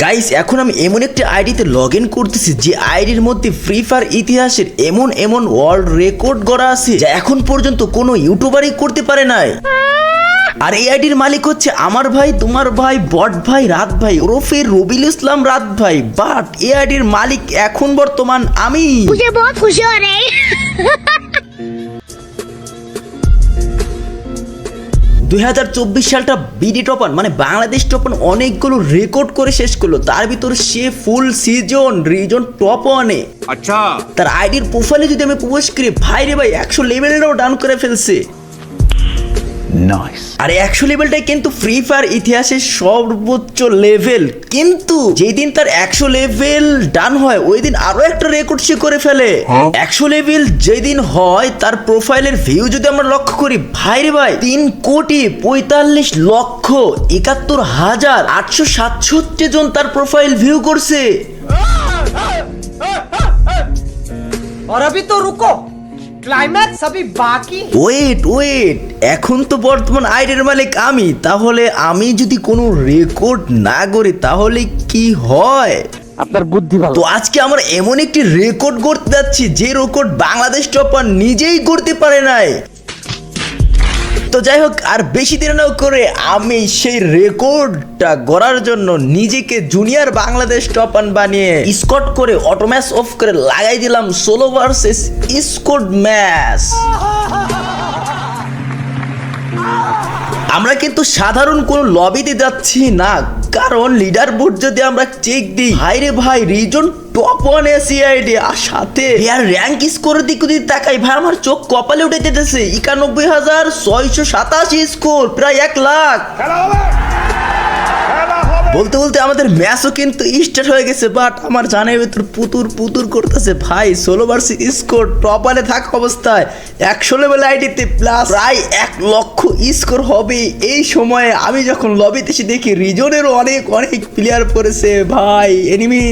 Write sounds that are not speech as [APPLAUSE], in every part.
Guys এখন আমি এমন একটি আইডিতে লগ ইন করতেছি যে আইডির মধ্যে ফ্রি ফায়ার ইতিহাসের এমন এমন ওয়ার্ল্ড রেকর্ড গড়া আছে যা এখন পর্যন্ত কোনো ইউটিউবারই করতে পারে নাই। আর এই আইডির মালিক হচ্ছে আমার ভাই, তোমার ভাই, বট ভাই, রাত ভাই, ওরফে রবিল ইসলাম রাত ভাই। বাট এই আইডির মালিক এখন বর্তমান আমি। খুশি বহুত খুশি [LAUGHS] দুই হাজার চব্বিশ সালটা বিডি টপান মানে বাংলাদেশ টপন অনেকগুলো রেকর্ড করে শেষ করল। তার ভিতর সে ফুল সিজন রিজন টপ ওয়ানে আচ্ছা। তার আইডির প্রোফাইলে যদি আমি প্রবেশ করি ভাই রে ভাই একশো লেভেলেরও ডান করে ফেলছে। আর একশো লেভেলটাই কিন্তু ফ্রি ফায়ার ইতিহাসের সর্বোচ্চ লেভেল কিন্তু যেদিন তার একশো লেভেল ডান হয় ওই দিন আরো একটা রেকর্ড সে করে ফেলে একশো লেভেল যেদিন হয় তার প্রোফাইলের ভিউ যদি আমরা লক্ষ্য করি ভাই রে ভাই তিন কোটি পঁয়তাল্লিশ লক্ষ একাত্তর হাজার আটশো সাতষট্টি জন তার প্রোফাইল ভিউ করছে और अभी तो रुको ক্লাইম্যাক্স সবই বাকি? ওয়েট ওয়েট এখন তো বর্তমান আইডের মালিক আমি। তাহলে আমি যদি কোনো রেকর্ড না করি তাহলে কি হয়? আপনার বুদ্ধি ভালো। তো আজকে আমরা এমন একটি রেকর্ড করতে যাচ্ছি যে রেকর্ড বাংলাদেশ টপার নিজেই করতে পারে নাই। তো যাই হোক, আর বেশি দেরি না করে আমি সেই রেকর্ডটা গড়ার জন্য নিজেকে জুনিয়র বাংলাদেশ টপান বানিয়ে স্কট করে অটোম্যাচ অফ করে লাগাই দিলাম সোলো ভার্সেস স্কট ম্যাচ আমরা কিন্তু সাধারণ কোনো লবিতে যাচ্ছি না। কারণ লিডার বোর্ড যদি আমরা চেক দিই ভাই রে ভাই রিজন টপ ওয়ান এসিআইডি আর সাথে এয়ার র্যাঙ্ক স্কোরের দিক যদি তাকাই, ভাই, আমার চোখ কপালে উঠে যেতেছে। একানব্বই হাজার ছয়শো সাতাশি স্কোর প্রায় এক লাখ। বলতে বলতে আমাদের ম্যাচও কিন্তু স্টার্ট হয়ে গেছে বাট আমার জানের ভেতর পুতুর পুতুর করতেছে। ভাই, ষোলো ভার্সি স্কোর টপারে থাকা অবস্থায়। একশো লেভেল আইডিতে প্লাস প্রায় এক লক্ষ স্কোর হবে। এই সময়ে আমি যখন লবিতে এসে দেখি, রিজনেরও অনেক অনেক প্লেয়ার পড়েছে। ভাই এনিমি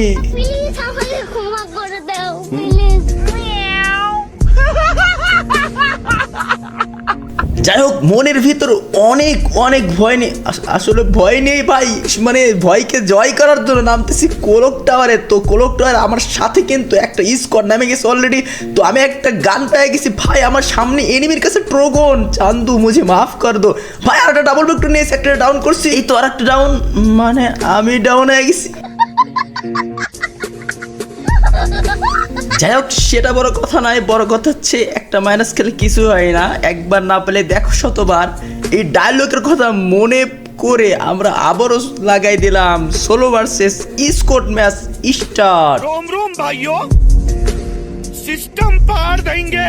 যাই হোক মনের ভিতর অনেক অনেক ভয় নেই। আস- আসলে ভয় নেই ভাই মানে ভয়কে জয় করার জন্য নামতেছি কোলক টাওয়ারে। তো কোলক টাওয়ার আমার সাথে কিন্তু একটা স্কোয়াড নামে গেছে অলরেডি তো আমি একটা গান পেয়ে গেছি, ভাই, আমার সামনে এনিমির কাছে ট্রোগন চান্দু মুঝে মাফ কর দো। ভাই, আর একটা ডাবল ব্যাকটু নিয়েছি একটা ডাউন করছি। এই তো আর একটা ডাউন মানে আমি ডাউন হয়ে গেছি। যাই হোক, সেটা বড় কথা নয়, বড় কথা হচ্ছে একটা মাইনাস খেলে কিছু হয় না। একবার না পেলে দেখো শতবার, এই ডায়লগের কথা মনে করে আমরা আবারও লাগাই দিলাম। ষোলো versus squad match start system পার দেঙ্গে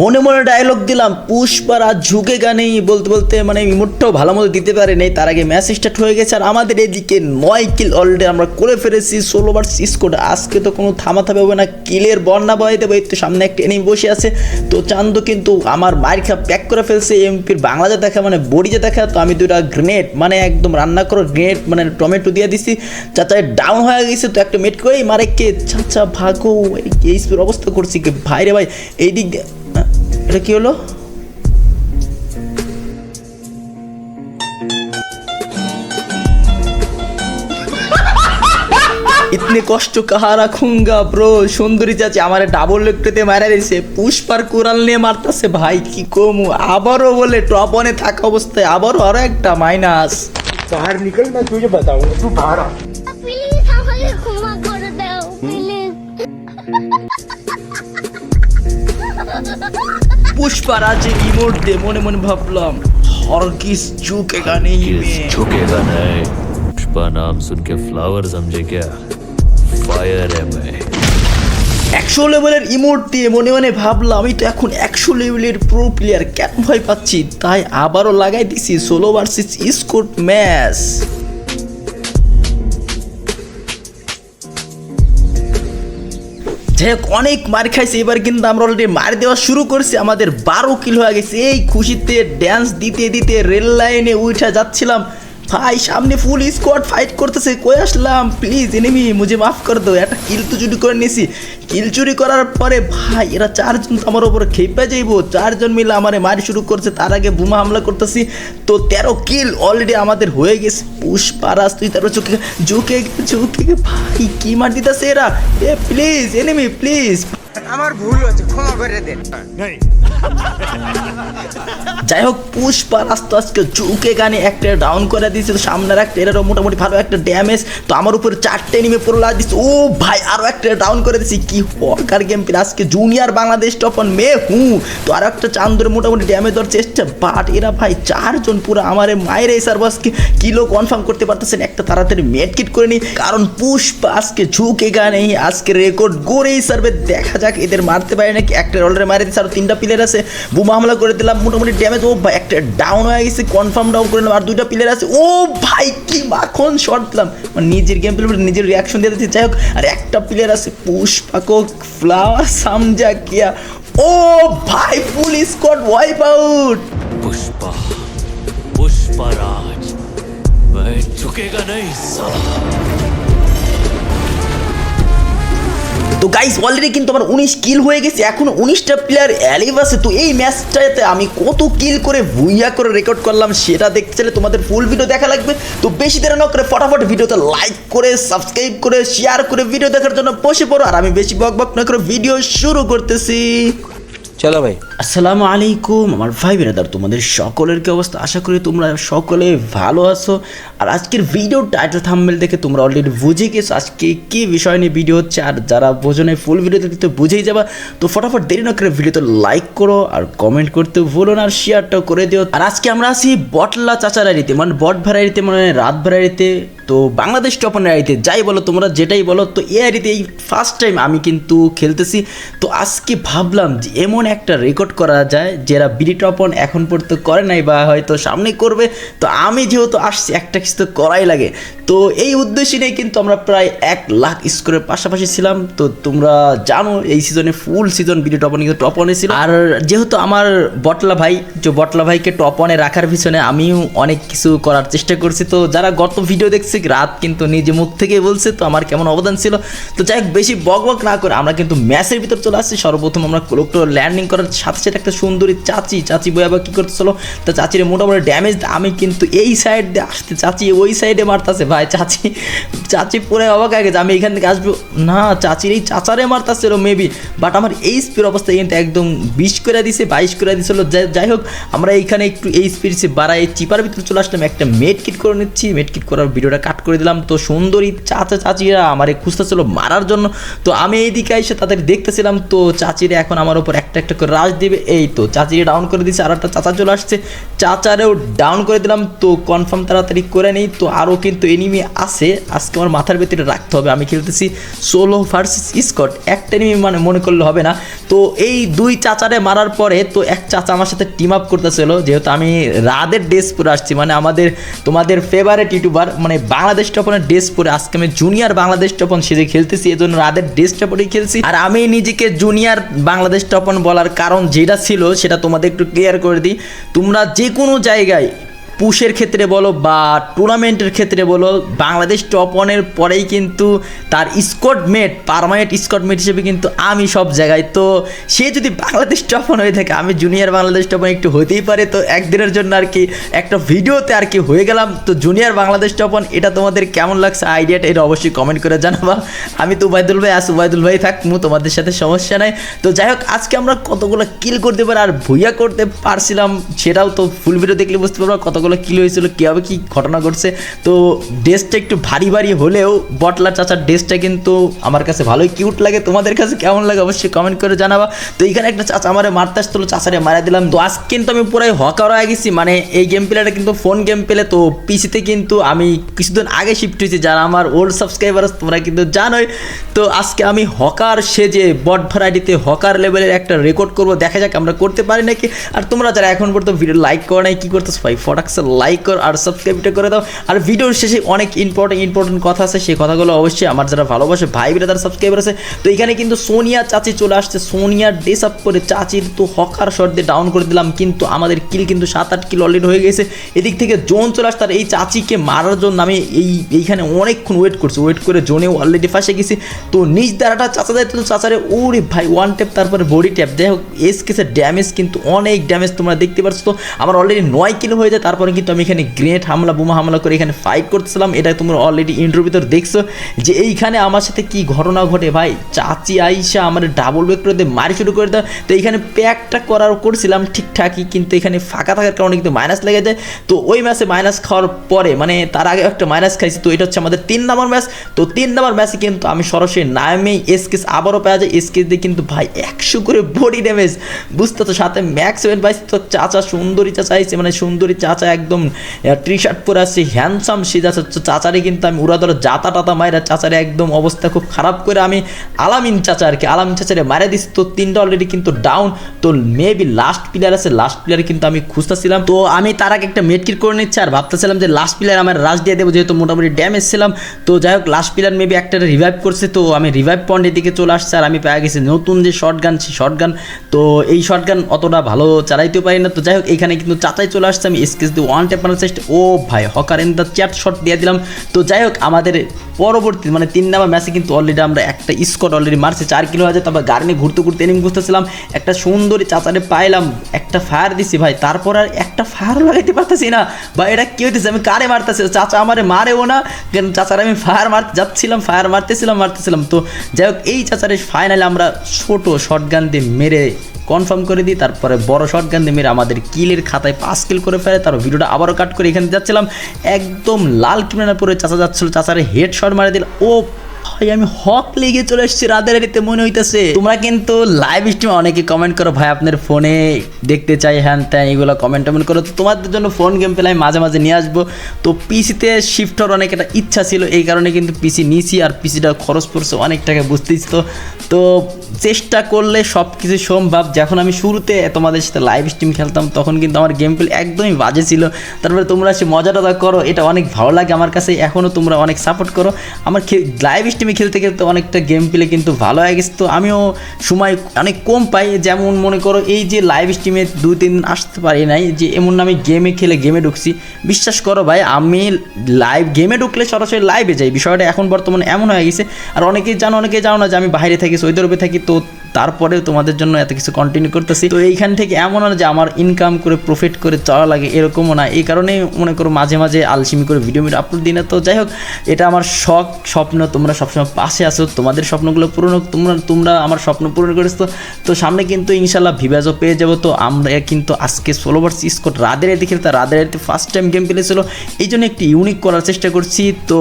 মনে মনে ডায়লগ দিলাম পুষ্পারা ঝুঁকে গানে বলতে বলতে মানে ইমোটটাও ভালো মতো দিতে পারে নেই তার আগে ম্যাচ স্টার্ট হয়ে গেছে, আর আমাদের এদিকে নয় কিল অলরেডি আমরা করে ফেলেছি, ষোলো বার স্কোর আজকে তো কোনো থামাতে হবে না, কিলের বন্যা বয়ে দেবে তো সামনে একটা এনিমি বসে আছে। তো চান্দ কিন্তু আমার বাইর খা প্যাক করে ফেলছে এমপির বাংলাতে দেখা মানে বড়িতে দেখা, তো আমি দুটা গ্রেনেড মানে একদম রান্না করো গ্রেনেড মানে টমেটো দিয়ে দিছি। চাচা ডাউন হয়ে গেছে, তো একটা মেট করেই মারে কে চাচা ভাগো, এই অবস্থা করে কি ভাই রে ভাই এই দিক দিয়ে আহ, এটা কি হলো ইতনে কষ্ট কাহা রাখুঙ্গা ব্রো সুন্দরী চাচি আমার ডাবল লেকটাতে মারা দিয়েছে পুষ্পার কোরাল নিয়ে মারতাছে ভাই কি কমু আবারও বলে টপ অনে থাকা অবস্থায় আবারও আরো একটা মাইনাস बाहर निकल मैं तुझे बताऊंगा तू बाहर পুষ্পা রাজে ইমোট দে মনে মনে ভাবলাম হরকিস চুক এখানে किस झुकेगा नहीं पुष्पा नाम सुन के फ्लावर समझे क्या फायर है मैं একশো লেভেলের ইমোট দিয়ে মনে মনে ভাবলাম আমি তো এখন একশো লেভেলের প্রো প্লেয়ার কেন ভয় পাচ্ছি তাই আবারও লাগাই দিছি ষোলো ভার্সেস স্কোট ম্যাচ যাই হোক অনেক মার খাইছে, এবার কিন্তু আমরা অলরেডি মার দেওয়া শুরু করছি। আমাদের বারো কিল হয়ে গেছে। এই খুশিতে ড্যান্স দিতে দিতে রেল লাইনে উঠা যাচ্ছিলাম। ভাই সামনে ফুল স্কোয়াড ফাইট করতেছে কই আসলাম? প্লিজ এনিমি মুঝে মাফ করে দাও একটা কিল তো চুরি করে নিয়েছি। কিল চুরি করার পরে ভাই এরা চারজন তো আমার উপরে খেপে যাইবো। চারজন মিলে আমারে মারি শুরু করছে তার আগে বোমা হামলা করতেছি। তো তেরো কিল অলরেডি আমাদের হয়ে গেছে। পুষ্পারাজ তুই তারপর চোখে ঝুঁকে ঝুঁকে ভাই কি মার দিতেছে এরা? এ প্লিজ এনিমি প্লিজ আমার ভুল হয়েছে ক্ষমা করে দেন যাই হোক, পুষ্পা আস্তে আস্তে ঝুঁকে গানে একটা ডাউন করে দিয়েছে, তো সামনের একটা এরও মোটামুটি ভালো একটা ড্যামেজ তো আমার উপরে চারটে নেমে পড়ল দিচ্ছে। ও ভাই আরও একটা ডাউন করে দিচ্ছি কি হকার গেম প্লে আজকে জুনিয়র বাংলাদেশ টপন মে হু, তো আরও একটা চান্দরে মোটামুটি ড্যামেজ দেওয়ার চেষ্টা বাট এরা ভাই চারজন পুরো আমার মায়ের এই সার্ভাসকে কিলো কনফার্ম করতে পারতেছেন? একটা তাড়াতাড়ি মেট কিট করে নিই কারণ পুষ্পা আজকে ঝুঁকে গানে আজকে রেকর্ড গড়েই সার্ভে দেখা যাক, এদের মারতে পারে নাকি? একটা অলরেডি মারে দিচ্ছে আর তিনটা প্লেয়ার আছে বোমা হামলা করে দিলাম মোটামুটি ড্যামেজ ও ভাই একটা ডাউন হয়ে গেছে কনফার্ম ডাউন করে নিলাম আর দুইটা প্লেয়ার আছে ও ভাই কি মাখন শট দিলাম মানে নিজের গেম প্লে নিজের রিয়াকশন দিয়ে দিচ্ছি যাই হোক আর একটা প্লেয়ার আছে পুষ্পাকো ফ্লাওয়ার সামজা কিয়া ও ভাই full squad wipe out Pushpa Pushpa Raj मैं झुकेगा नहीं साला তো গাইস অলরেডি কিন্তু আমার উনিশ কিল হয়ে গেছে। এখন উনিশটা প্লেয়ার অ্যালিভ আছে। তো এই ম্যাচটাতে আমি কত কিল করে ভুইয়া করে রেকর্ড করলাম সেটা দেখতে চাইলে তোমাদের ফুল ভিডিও দেখা লাগবে। তো বেশি দেরি না করে ফটাফট ভিডিওতে লাইক করে সাবস্ক্রাইব করে শেয়ার করে ভিডিও দেখার জন্য বসে পড়ো। আর আমি বেশি বক বক না করে ভিডিও শুরু করতেছি। চলো ভাই। আসসালামু আলাইকুম, আমার ভাই বেরাদার তোমাদের সকলের কি অবস্থা? আশা করি তোমরা সকলে ভালো আছো। আর আজকের ভিডিও টাইটেল থাম্বনেল দেখে তোমরা অলরেডি বুঝে গেছো আজকে কী বিষয় নিয়ে ভিডিও হচ্ছে। আর যারা বোঝো না ফুল ভিডিও দেখতে বুঝেই যাবা। তো ফটাফট দেরি না করে ভিডিও তো লাইক করো আর কমেন্ট করতে ভুলো না, আর শেয়ারটাও করে দিও। আর আজকে আমরা আছি বটলা চাচা মানে বট ভ্যারাইটিতে মানে রাত ভ্যারাইটিতে। তো বাংলাদেশ টপন আইতে যাই বলো তোমরা, যেটাই বলো, তো এ এই ফার্স্ট টাইম আমি কিন্তু খেলতেছি। তো আজকে ভাবলাম যে এমন একটা রেকর্ড করা যায় যারা বিডি টপন এখন পর্যন্ত করে নাই বা হয়তো সামনে করবে। তো আমি যেহেতু আসছি, একটা কিছু তো করাই লাগে। তো এই উদ্দেশ্য নিয়ে কিন্তু আমরা প্রায় এক লাখ স্কোরের পাশাপাশি ছিলাম। তো তোমরা জানো, এই সিজনে ফুল সিজন বিডি টপন কিন্তু টপ অনে ছিল। আর যেহেতু আমার বটলা ভাই, যে বটলা ভাইকে টপ অনে রাখার পিছনে আমিও অনেক কিছু করার চেষ্টা করছি। তো যারা গত ভিডিও দেখছে রাত কিন্তু নিজে মুখ থেকে বলছে, তো আমার কেমন অবদান ছিল? তো যাই হোক, বেশি বক বক না করে আমরা কিন্তু ম্যাচের ভিতর চলে আসছি। সর্বপ্রথম আমরা ক্লোকটো ল্যান্ডিং করার সাথে সাথে একটা সুন্দরী চাচি চাচি বই আবার কী করতেছিল? তো চাচির মোটামুটি ড্যামেজ আমি কিন্তু এই সাইড দিয়ে আসতে, চাচি ওই সাইডে মারতাছে। ভাই, চাচি চাচি পরে অবাক আগে যে আমি এখান থেকে আসব। না, চাচির এই চাচারে মারতাছিল মেবি বাট আমার এই স্পিড অবস্থা কিন্তু একদম বিশ করে দিছে, বাইশ করে দিছিল। যাই- হোক, আমরা এইখানে একটু এই স্পিড বাড়াই চিপার ভিতরে চলে আসলাম, একটা মেড কিট করে নিচ্ছি। মেড কিট করার ভিডিওটা কাট করে দিলাম। তো সুন্দরী চাচা চাচিরা আমার খুঁজতেছিল মারার জন্য। তো আমি এইদিকে এসে তাদের দেখতেছিলাম। তো চাচিরা এখন আমার উপর একটা একটা করে রাজ দিবে। এই তো চাচিরে ডাউন করে দিচ্ছে আর একটা চাচা চলে আসছে। চাচারেও ডাউন করে দিলাম। তো কনফার্ম তাড়াতাড়ি করে নেই। তো আরও কিন্তু এনিমি আছে। আজকে আমার মাথার ভেতরে রাখতে হবে। আমি খেলতেছি সোলো ভার্সেস স্কট একটা এনিমি মানে মনে করলে হবে না। তো এই দুই চাচারে মারার পরে তো এক চাচা আমার সাথে টিম আপ করতেছিল। যেহেতু আমি রাদের ড্রেস পরে আসছি। মানে আমাদের, তোমাদের ফেভারেট ইউটিউবার মানে বাংলাদেশ টপনের ড্রেস পরে আজকে আমি জুনিয়র বাংলাদেশ টপন সেজে খেলতেছি, এজন্য জন্য রাদের ড্রেস পরেই খেলছি। আর আমি নিজেকে জুনিয়র বাংলাদেশ টপন বলার কারণ যেটা ছিল, সেটা তোমাদের একটু ক্লিয়ার করে দিই। তোমরা যে কোনো জায়গায় পুশের ক্ষেত্রে বলো বা টুর্নামেন্টের ক্ষেত্রে বলো, বাংলাদেশ টপ ওয়ানের পরেই কিন্তু তার squad mate permanent squad mate হিসেবে কিন্তু আমি সব জায়গায়। তো সে যদি বাংলাদেশ টপ ওয়ান হয়ে থাকে, আমি জুনিয়র বাংলাদেশ টপ ওয়ান একটু হতেই পারে। তো একদিনের জন্য আর কি একটা ভিডিওতে আর কি হয়ে গেলাম। তো জুনিয়র বাংলাদেশ টপ ওয়ান এটা তোমাদের কেমন লাগছে? আইডিয়াটা এটা অবশ্যই কমেন্ট করে জানাবা। আমি তো উবায়দুল ভাই আস উবায়দুল ভাই থাকব তোমাদের সাথে সমস্যা নাই। তো যাই হোক, আজকে আমরা কতগুলো কিল করতে পারি আর ভুইয়া করতে পারছিলাম, সেটাও তো ফুল ভিডিও দেখলে বুঝতে পারব কতগুলো কিল হয়েছিল কীভাবে কী ঘটনা ঘটছে। তো ড্রেসটা একটু ভারী ভারী হলেও বটলা চাচার ড্রেসটা কিন্তু আমার কাছে ভালোই কিউট লাগে। তোমাদের কাছে কেমন লাগে অবশ্যই কমেন্ট করে জানাবা। তো এখানে একটা চাচা আমারে মারতে আসতো চাচারে মারা দিলাম। তো আজ কিন্তু আমি পুরাই হকার হয়ে গেছি। মানে এই গেম প্লেটা কিন্তু ফোন গেম প্লে তো পিসিতে কিন্তু আমি কিছুদিন আগে শিফট হয়েছি। যারা আমার ওল্ড সাবস্ক্রাইবার তোমরা কিন্তু জানোই। তো আজকে আমি হকার সেজে বট ভ্যারাইটিতে হকার লেভেলের একটা রেকর্ড করব। দেখা যাক আমরা করতে পারি নাকি। আর তোমরা যারা এখন পর্যন্ত ভিডিও লাইক করো নাই, কী করতেছো ভাই? ফটাক লাগছে লাইক কর আর সাবস্ক্রাইবটা করে দাও। আর ভিডিওর শেষে অনেক ইম্পর্টেন্ট ইম্পর্টেন্ট কথা আছে, সেই কথাগুলো অবশ্যই আমার যারা ভালোবাসে, ভাই ব্রাদার সাবস্ক্রাইবার আছে, তো এখানে কিন্তু সোনিয়া চাচি চলে আসছে। সোনিয়া ডেস আপ করে চাচির তো হকার শট দিয়ে ডাউন করে দিলাম, কিন্তু আমাদের কিল কিন্তু সাত আট কিল অলরেডি হয়ে গেছে। এদিক থেকে জোন চলে আসছে, আর এই চাচিকে মারার জন্য আমি এই, এইখানে অনেকক্ষণ ওয়েট করছি। ওয়েট করে জোনেও অলরেডি ফাঁসে গেছি। তো নিজ দ্বারাটা চাচা দেয়, তো চাচারে, ওরে ভাই ওয়ান ট্যাপ তারপরে বডি ট্যাপ যাই হোক এস কেসের ড্যামেজ কিন্তু অনেক ড্যামেজ তোমরা দেখতে পাচ্ছ তো আমার অলরেডি নয় কিলো হয়ে যায়, তারপরে কিন্তু আমি এখানে গ্রেনেড হামলা, বোমা হামলা করে এখানে ফাইট করতেছিলাম। এটা তোমরা অলরেডি ইন্টারভিউ ভিতর দেখছ যে এইখানে আমার সাথে কি ঘটনা ঘটে ভাই? চাচি আইসা আমার ডাবল ব্যাক করে দিয়ে মারি শুরু করে দেয়। তো এইখানে প্যাকটা করার করছিলাম ঠিকঠাকই, কিন্তু এখানে ফাঁকা থাকার কারণে কিন্তু মাইনাস লেগে যায়। তো ওই ম্যাচে মাইনাস খাওয়ার পরে মানে তার আগে একটা মাইনাস খাইছি, তো এটা হচ্ছে আমাদের তিন নম্বর ম্যাচ তো তিন নম্বর ম্যাচে কিন্তু আমি সরাসরি নামে এসকেস আবারও পাওয়া যায় এসকেস দিয়ে কিন্তু ভাই একশো করে বডি ড্যামেজ বুঝতে তো সাথে ম্যাক্স সেভেন পাইছি। তো চাচা সুন্দরী চাচা আইছে মানে সুন্দরী চাচা একদম টি শার্ট পরে আসছে হ্যান্ডসাম সে চাচা তো চাচারে কিন্তু আমি উড়া ধরো জাতা টাতা মায়েরা চাচারে একদম অবস্থা খুব খারাপ করে আমি আলামিন চাচা আর কি, আলামিন চাচারে মারা দিচ্ছি তো তিনটা অলরেডি কিন্তু ডাউন তো মেবি লাস্ট প্লেয়ার আছে লাস্ট প্লেয়ার কিন্তু আমি খুঁজতেছিলাম। তো আমি তার আগে একটা মেটকিট করে নিচ্ছি আর ভাবতেছিলাম যে লাস্ট প্লেয়ার আমার রাশ দিয়ে দেবো, যেহেতু মোটামুটি ড্যামেজ ছিলাম। তো যাই হোক লাস্ট প্লেয়ার মেবি একটা রিভাইভ করছে। তো আমি রিভাইভ পয়েন্টের দিকে চলে আসছে আর আমি পেয়ে গেছি নতুন যে শর্ট গান সেই শর্ট গান তো এই শর্ট গান অতটা ভালো চালাইতেও পারি না। তো যাই হোক, এখানে কিন্তু চাচাই চলে আসছে, আমি স্কেচ দিয়ে ওয়ান মারার চেষ্টা ও ভাই, hacker in the chat shot দিয়ে দিলাম। তো যাই হোক, আমাদের পরবর্তী মানে তিন নাম্বার ম্যাচে কিন্তু অলরেডি আমরা একটা স্কট অলরেডি মারছি, চার কিলো আছে। তারপর গাড়ি নিয়ে ঘুরতে ঘুরতে এনিমি বুঝতেছিলাম। একটা সুন্দরী চাচারে পাইলাম, একটা ফায়ার দিছি ভাই। তারপর আর একটা ফায়ার লাগাইতে পারতেছি না। বা এটা কি হইতেছে? আমি কারে মারতেছি? চাচা আমারে মারেও না। কেন চাচারে আমি ফায়ার মারতে যাচ্ছিলাম ফায়ার মারতেছিলাম মারতেছিলাম। তো যাই হোক, এই চাচারে ফাইনালি আমরা ছোট শর্ট গান দিয়ে মেরে কনফার্ম করে দিই। তারপরে বড় শর্ট গান দিয়ে মেরে আমাদের কিলের খাতায় পাঁচ কিল করে ফেলে। তারপর ভিডিওটা আবারও কাট করে এখানে যাচ্ছিলাম। একদম লাল কিনার পরে চাচা যাচ্ছিল, চাচারে হেড শট মারে দিল। ও ভাই, আমি হক লেগে চলে এসেছি রাতের রাতে মনে হইতেছে। তোমরা কিন্তু লাইভ স্ট্রিমে অনেকে কমেন্ট করো, ভাই, আপনার ফোনে দেখতে চাই, হ্যান ত্যান, এগুলো কমেন্ট টমেন্ট করো। তোমাদের জন্য ফোন গেম পেলে আমি মাঝে মাঝে নিয়ে আসব। তো পিসিতে শিফট হওয়ার অনেক একটা ইচ্ছা ছিল, এই কারণে কিন্তু পিসি নিয়েছি আর পিসিটা খরচ পড়ছে অনেক টাকা বুঝতেইছ তো। তো চেষ্টা করলে সব কিছু সম্ভব। যখন আমি শুরুতে তোমাদের সাথে লাইভ স্ট্রিম খেলতাম, তখন কিন্তু আমার গেম প্লে একদমই বাজে ছিল। তারপরে তোমরা সে মজাটা করো, এটা অনেক ভালো লাগে আমার কাছে। এখনও তোমরা অনেক সাপোর্ট করো। আমার লাইভ স্ট্রিমে খেলতে খেলতে অনেকটা গেম প্লে কিন্তু ভালো হয়ে গেছে। তো আমিও সময় অনেক কম পাই, যেমন মনে করো এই যে লাইভ স্ট্রিমে দু তিন দিন আসতে পারি নাই, যে এমন আমি গেমে খেলে গেমে ঢুকছি। বিশ্বাস করো ভাই, আমি লাইভ গেমে ঢুকলে সরাসরি লাইভে যাই। বিষয়টা এখন বর্তমানে এমন হয়ে গেছে, আর অনেকেই জানো অনেকেই জানো না যে আমি বাইরে থাকি, সৌদি আরবে থাকি, তো তারপরেও তোমাদের জন্য এত কিছু কন্টিনিউ করতেছি। তো এইখান থেকে এমন না যে আমার ইনকাম করে প্রফিট করে চলা লাগে এরকমও না। এই কারণেই মনে করো মাঝে মাঝে আলসিমি করে ভিডিও মিডিও আপলোড দিই না। তো যাই হোক, এটা আমার শখ, স্বপ্ন, তোমরা সবসময় পাশে আসো তোমাদের স্বপ্নগুলো পূরণ হোক, তোমরা তোমরা আমার স্বপ্ন পূরণ করেছ। তো সামনে কিন্তু ইনশাল্লাহ ভিভাজও পেয়ে যাব। তো আমরা কিন্তু আজকে ষোলো বার স্কোর রাদের রাতে খেলতে, রাদের রাতে ফার্স্ট টাইম গেম পেলেছিল এই জন্য একটি ইউনিক করার চেষ্টা করছি। তো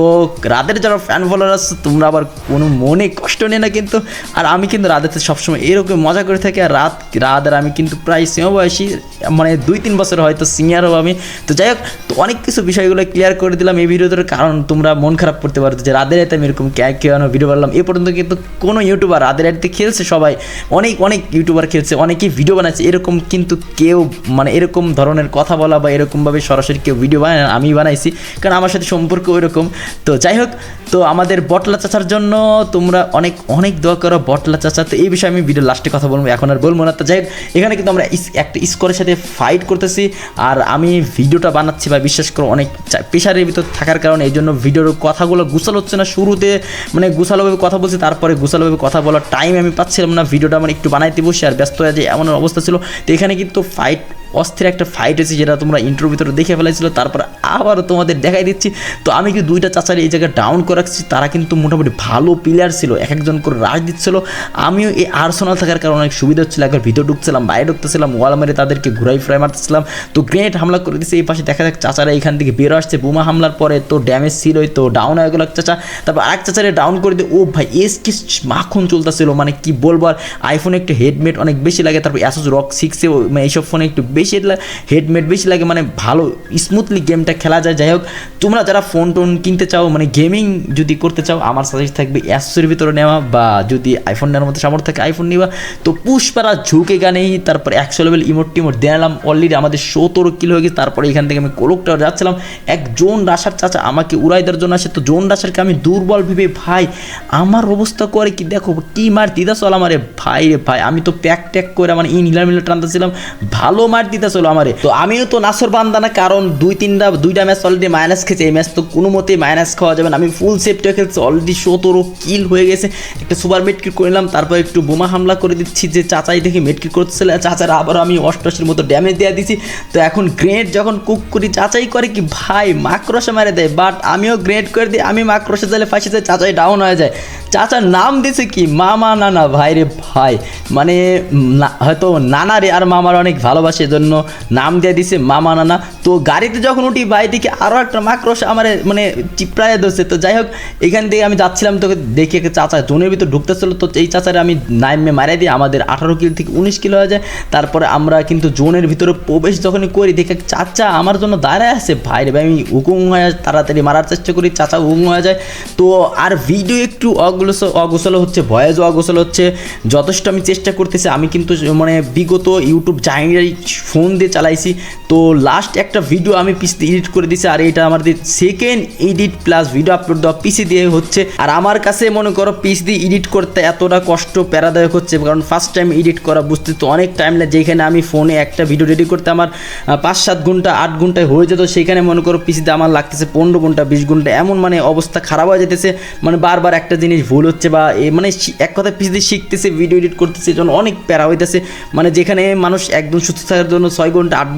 রাদের যারা ফ্যান ফলোয়ার আছে তোমরা আবার কোনো মনে কষ্ট নেই না কিন্তু। আর আমি কিন্তু রাদেতে সবসময় এরকম মজা করে থাকি আর রাত রাত আর আমি কিন্তু প্রায় বয়সী মানে দুই তিন বছর হয়তো সিনিয়র হব আমি। তো যাই হোক, তো অনেক কিছু বিষয়গুলো ক্লিয়ার করে দিলাম এই ভিডিওটার কারণ তোমরা মন খারাপ করতে পারো যে রাদের রাতে আমি এরকম কে কেন ভিডিও বানালাম। এ পর্যন্ত কিন্তু কোনো ইউটিউবার রাতের রাতে খেলছে সবাই। অনেক অনেক ইউটিউবার খেলছে, অনেকেই ভিডিও বানাচ্ছে। এরকম কিন্তু কেউ মানে এরকম ধরনের কথা বলা বা এরকমভাবে সরাসরি কেউ ভিডিও বানায় আমি বানাইছি। কারণ আমার সাথে সম্পর্ক ওইরকম। তো যাই হোক, তো আমাদের বটলা চাচার জন্য তোমরা অনেক অনেক দোয়া করো বটলা চাচা। তো এই বিষয়ে আমি ভিডিও লাস্টে কথা বলব, এখন আর বলব না। তো যাই এখানে কিন্তু আমরা একটা স্কোরের সাথে ফাইট করতেছি, আর আমি ভিডিওটা বানাচ্ছি বা বিশ্বাস করো, অনেক প্রেশারের ভিতর থাকার কারণে, এই জন্য ভিডিওর কথাগুলো গুছাল হচ্ছে না শুরুতে। মানে গুছালোভাবে কথা বলছি, তারপরে গুছালোভাবে কথা বলার টাইম আমি পাচ্ছিলাম না। ভিডিওটা আমার একটু বানাইতে বসে, আর ব্যস্ত হয়ে যে এমন অবস্থা ছিল। তো এখানে কিন্তু ফাইট অস্থির একটা ফাইট হয়েছে যেটা তোমরা ইন্টারভিউ ভিতরে দেখে ফেলেছিল, তারপর আবারও তোমাদের দেখাই দিচ্ছি। তো আমি কি দুইটা চাচারি এই জায়গায় ডাউন করে রাখছি, তারা কিন্তু মোটামুটি ভালো প্লেয়ার ছিল, এক একজন করে রাশ দিচ্ছিল। আমিও এই আর্সোনাল থাকার কারণে অনেক সুবিধা হচ্ছিল, একবার ভিতর ঢুকছিলাম, বাইরে ঢুকতেছিলাম ওয়াল মেরে তাদেরকে ঘুরাই ফ্রাই মারতেছিলাম। তো গ্রেনেড হামলা করে দিচ্ছে এই পাশে দেখা যাক চাচারা এখান থেকে বেরো আসছে। বোমা হামলার পরে তো ড্যামেজ ছিল, তো ডাউন হয়ে গেল এক চাচা। তারপর এক চাচারে ডাউন করে দিয়ে, ও ভাই এস কি মাখন চলতেছিল মানে কি বলব আর আইফোনে একটু হেডমেট অনেক বেশি লাগে, তারপর অ্যাসোস রক সিক্সে মানে এইসব ফোনে একটু বেশি বেশি হেডমেট বেশি লাগে মানে ভালো স্মুথলি গেমটা খেলা যায়। যাই হোক, তোমরা যারা ফোন টোন কিনতে চাও মানে গেমিং যদি করতে চাও, আমার সাজেস্ট থাকবে অ্যাসোর ভিতরে নেওয়া, বা যদি আইফোন নেওয়ার মতো সামর্থ্য থাকে আইফোন নিবা। তো পুষ্পারা ঝুঁকে গানেই তারপর একশো লেভেল ইমোট টিমোট দেনালাম অলরেডি আমাদের সতেরো কিলো হয়ে গেছে, তারপরে এখান থেকে আমি কোলকটা যাচ্ছিলাম। এক জোন রাশার চাচা আমাকে উড়াই দেওয়ার জন্য আসে, তো জোন রাশারকে আমি দুর্বল ভেবে, ভাই, আমার অবস্থা করে কি দেখো, কি মার দিদা চল আমারে ভাই রে ভাই, আমি তো প্যাক ট্যাক করে মানে ইন হিলার মিলার টানতেছিলাম, ভালো মার দিতে চলো আমারে। তো আমিও তো নাসর বান্দানা কারণ দুই তিনটা, দুইটা ম্যাচ অলরেডি মাইনাস খেয়েছে। এই ম্যাচ তো কোনো মতেই মাইনাস খাওয়া যাবে না। আমি ফুল সেফটি খেলছি অলরেডি সতেরো কিল হয়ে গেছে। একটা সুপার মেটকিট করে নিলাম তারপর একটু বোমা হামলা করে দিচ্ছি, যে চাচাই দেখে মেটকিট করতেছিল চাচার আবার আমি অষ্টআশির মতো ড্যামেজ দেওয়া দিছি। তো এখন গ্রেনেড যখন কুক করি, চাচাই করে কি, ভাই মাক্রোশে মারে দেয়। বাট আমিও গ্রেনেড করে দিই, আমি মাক্রোশে দিলে ফাঁসি যায় চাচাই ডাউন হয়ে যায়। চাচার নাম দিছে কি, মামা নানা। ভাই রে ভাই মানে না- হয়তো নানা রে আর মামার অনেক ভালোবাসে, এজন্য নাম দিয়ে দিছে, মামা নানা। তো গাড়িতে যখন উঠি বাই দিকে আরও একটা মাক্রোশ আমার মানে চিপড়ায় ধরছে। তো যাই হোক, এখান থেকে আমি যাচ্ছিলাম, তোকে দেখি চাচা জোনের ভিতর ঢুকতেছিল। তো এই চাচারে আমি নাইমে মারিয়ে দিই, আমাদের আঠারো কিলো থেকে উনিশ কিলো হয়ে যায়। তারপরে আমরা কিন্তু জোনের ভিতরে প্রবেশ যখনই করি, দেখে চাচা আমার জন্য দাঁড়ায় আছে। ভাই রে ভাই, আমি হুকুম হয়ে তাড়াতাড়ি মারার চেষ্টা করি, চাচা হুকুম হয়ে যায়। তো আর ভিডিও একটু অগুলো অগোসল হচ্ছে, ভয়েসও অগোসল হচ্ছে। যথেষ্ট আমি চেষ্টা করতেছি, আমি কিন্তু মানে বিগত ইউটিউব জাইনারি ফোন দিয়ে চালাইছি। তো লাস্ট একটা ভিডিও আমি পিসি এডিট করে দিছি, আর এটা আমাদের second edit plus video upload দেওয়া পিসি দিয়ে হচ্ছে। আর আমার কাছে মনে করো পিসি দিয়ে এডিট করতে এতটা কষ্ট, প্যারাদায়ক হচ্ছে, কারণ ফার্স্ট টাইম এডিট করা বুঝতে তো অনেক টাইম লাগে, যেখানে আমি ফোনে একটা ভিডিও রেডি করতে আমার পাঁচ সাত ঘণ্টা, আট ঘন্টায় হয়ে যেত, সেখানে মনে করো পিসিতে আমার লাগতেছে পনেরো ঘণ্টা, বিশ ঘণ্টা, এমন মানে অবস্থা খারাপ হয়ে যেতেছে মানে বারবার একটা জিনিস ভুল হচ্ছে বা মানে এক কথা পিসিতে শিখতেছে ভিডিও এডিট করতেছে জন্য অনেক প্যারা হইতেছে। মানে যেখানে মানুষ একদম সুস্থ থাকার জন্য ছয় ঘণ্টা, আট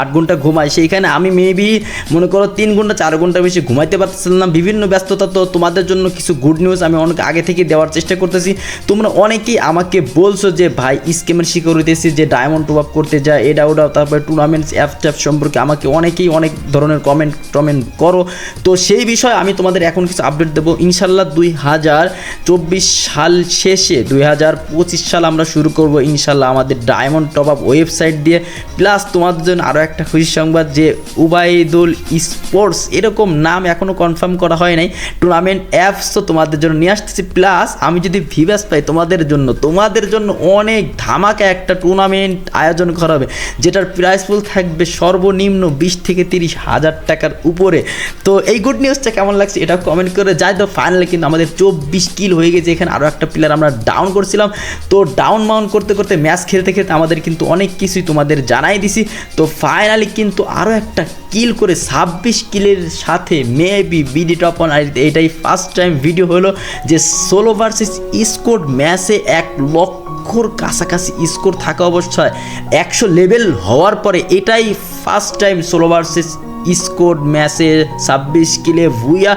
আট ঘণ্টা ঘুমাই সেইখানে আমি মেবি মনে করো তিন ঘণ্টা, চার ঘণ্টা বেশি ঘুমাইতে পারতেছিলাম। না বিভিন্ন ব্যস্ততা তো তোমাদের জন্য কিছু গুড নিউজ আমি অনেক আগে থেকে দেওয়ার চেষ্টা করতেছি। তোমরা অনেকেই আমাকে বলছো যে, ভাই স্কেমের শিকার হইতেছি, যে ডায়মন্ড টপ আপ করতে যায়, এটা ওটা, তারপরে টুর্নামেন্টস অ্যাপ ট্যাপ সম্পর্কে আমাকে অনেকেই অনেক ধরনের কমেন্ট টমেন্ট করো। তো সেই বিষয়ে আমি তোমাদের এখন কিছু আপডেট দেবো। ইনশাল্লাহ দুই হাজার চব্বিশ সাল শেষে, দুই হাজার পঁচিশ সাল আমরা শুরু করব ইনশাল্লাহ আমাদের ডায়মন্ড টপ আপ ওয়েবসাইট দিয়ে। প্লাস তোমাদের জন্য আরও একটা খুশি সংবাদ যে উবাইদুল স্পোর্টস, এরকম নাম এখনও কনফার্ম করা হয় নাই। টুর্নামেন্ট অ্যাপসও তোমাদের জন্য নিয়ে আসতেছি। প্লাস আমি যদি ভিভাস পাই তোমাদের জন্য তোমাদের জন্য অনেক ধামাকা একটা টুর্নামেন্ট আয়োজন করা হবে, যেটার প্রাইস ফুল থাকবে সর্বনিম্ন বিশ থেকে তিরিশ হাজার টাকার উপরে। তো এই গুড নিউজটা কেমন লাগছে এটা কমেন্ট করে যাই তো ফাইনালি কিন্তু আমাদের চব্বিশ কিল হয়ে গেছে। এখানে আরও একটা প্লেয়ার আমরা ডাউন করছিলাম। তো ডাউন মাউন্ট করতে করতে ম্যাচ খেলতে খেলতে আমাদের কিন্তু অনেক কিছুই তোমাদের জানাই দিছি। তো ফাইনালি কিন্তু আরও একটা কিল করে ছাব্বিশ কিলের সাথে মেবি বিডি টপ অন এটাই ফার্স্ট টাইম ভিডিও হলো যে সোলো ভার্সেস স্কোর ম্যাচে এক লক্ষর কাছাকাছি স্কোর থাকা অবস্থায় একশো লেভেল হওয়ার পরে এটাই first time solo versus squad ম্যাচে ছাব্বিশ কিলে ভুইয়া।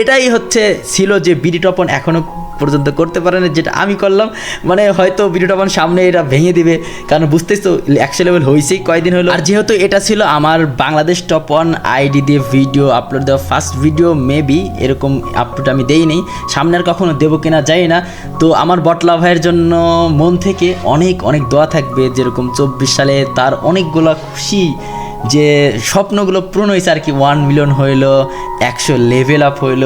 এটাই হচ্ছে ছিল যে বিডি টপন এখনও পর্যন্ত করতে পারে না, যেটা আমি করলাম। মানে হয়তো ভিডিওটা আমার সামনে এটা ভেঙে দিবে। কারণ বুঝতেই তো একশো লেভেল হয়েছেই, কয়দিন হলো। আর যেহেতু এটা ছিল আমার বাংলাদেশ টপ ওয়ান আইডি দিয়ে ভিডিও আপলোড দেওয়া ফার্স্ট ভিডিও মেবি এরকম আপলোড আমি দেইনি সামনে আর কখনো দেবো কিনা যাই না। তো আমার বটলা ভাইয়ের জন্য মন থেকে অনেক অনেক দোয়া থাকবে। যেরকম চব্বিশ সালে তার অনেকগুলো খুশি যে স্বপ্নগুলো পূরণ হয়েছে আর কি ওয়ান মিলিয়ন হইল, একশো লেভেল আপ হইল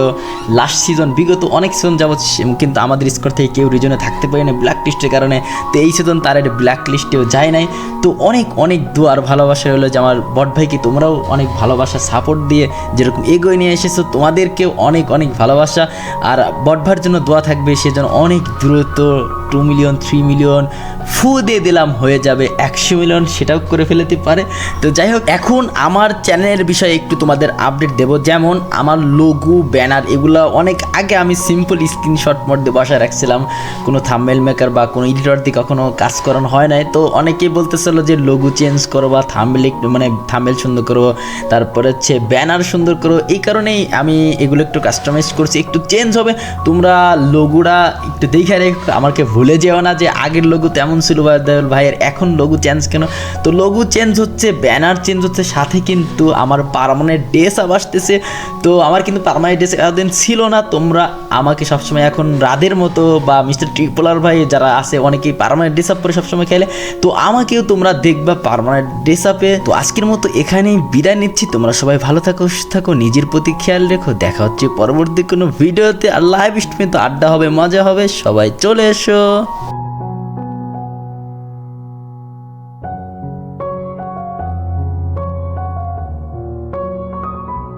লাস্ট সিজন বিগত অনেক সিজন যাবৎ কিন্তু আমাদের স্কোর থেকে কেউ রিজনে থাকতে পারে না ব্ল্যাক লিস্টের কারণে। তো এই সিজন তার একটা ব্ল্যাক লিস্টেও যায় নাই। তো অনেক অনেক দোয়ার ভালোবাসা হলো যে আমার বট ভাইকে তোমরাও অনেক ভালোবাসা সাপোর্ট দিয়ে যেরকম এগোয় নিয়ে এসেছ, তোমাদেরকেও অনেক অনেক ভালোবাসা। আর বট ভাইয়ের জন্য দোয়া থাকবে সেজন্য অনেক দ্রুত টু মিলিয়ন থ্রি মিলিয়ন ফু দিয়ে দিলাম, হয়ে যাবে একশো মিলিয়ন সেটাও করে ফেলতে পারে। তো যাই হোক, এখন আমার চ্যানেলের বিষয়ে একটু তোমাদের আপডেট দেব। যেমন আমার লোগো ব্যানার এগুলো অনেক আগে আমি সিম্পল স্ক্রিনশট মধ্যে বসায় রাখছিলাম। কোনো থাম্বেল মেকার বা কোনো এডিটর দিয়ে কখনো কাজ করানো হয় নাই। তো অনেকেই বলতেছিল যে লোগো চেঞ্জ করো বা থাম্বেল মানে থাম্বেল সুন্দর করো, তারপরে হচ্ছে ব্যানার সুন্দর করো। এই কারণেই আমি এগুলো একটু কাস্টমাইজ করছি। একটু চেঞ্জ হবে, তোমরা লোগোটা একটু দেখে রেখো, আমাকে ভুল ভুলে যেও না যে আগের লঘু তেমন ছিল বাদল ভাইয়ের, এখন লঘু চেঞ্জ কেন? তো লঘু চেঞ্জ হচ্ছে ব্যানার চেঞ্জ হচ্ছে, সাথে কিন্তু আমার পারমানেন্ট ড্রেস আপ আসতেছে। তো আমার কিন্তু পারমানেন্ট ড্রেস এতদিন ছিল না, তোমরা আমাকে সবসময় এখন রাদের মতো বা মিস্টার ট্রিপলার ভাই যারা আছে, অনেকেই পারমানেন্ট ড্রেস আপ করে সবসময় খেলে। তো আমাকেও তোমরা দেখবা পারমানেন্ট ড্রেস আপে। তো আজকের মতো এখানেই বিদায় নিচ্ছি। তোমরা সবাই ভালো থাকো, সুস্থ থাকো, নিজের প্রতি খেয়াল রেখো। দেখা হচ্ছে পরবর্তী কোনো ভিডিওতে। আর লাইভ স্ট্রিমে তো আড্ডা হবে, মজা হবে। সবাই চলে এসো। 啊。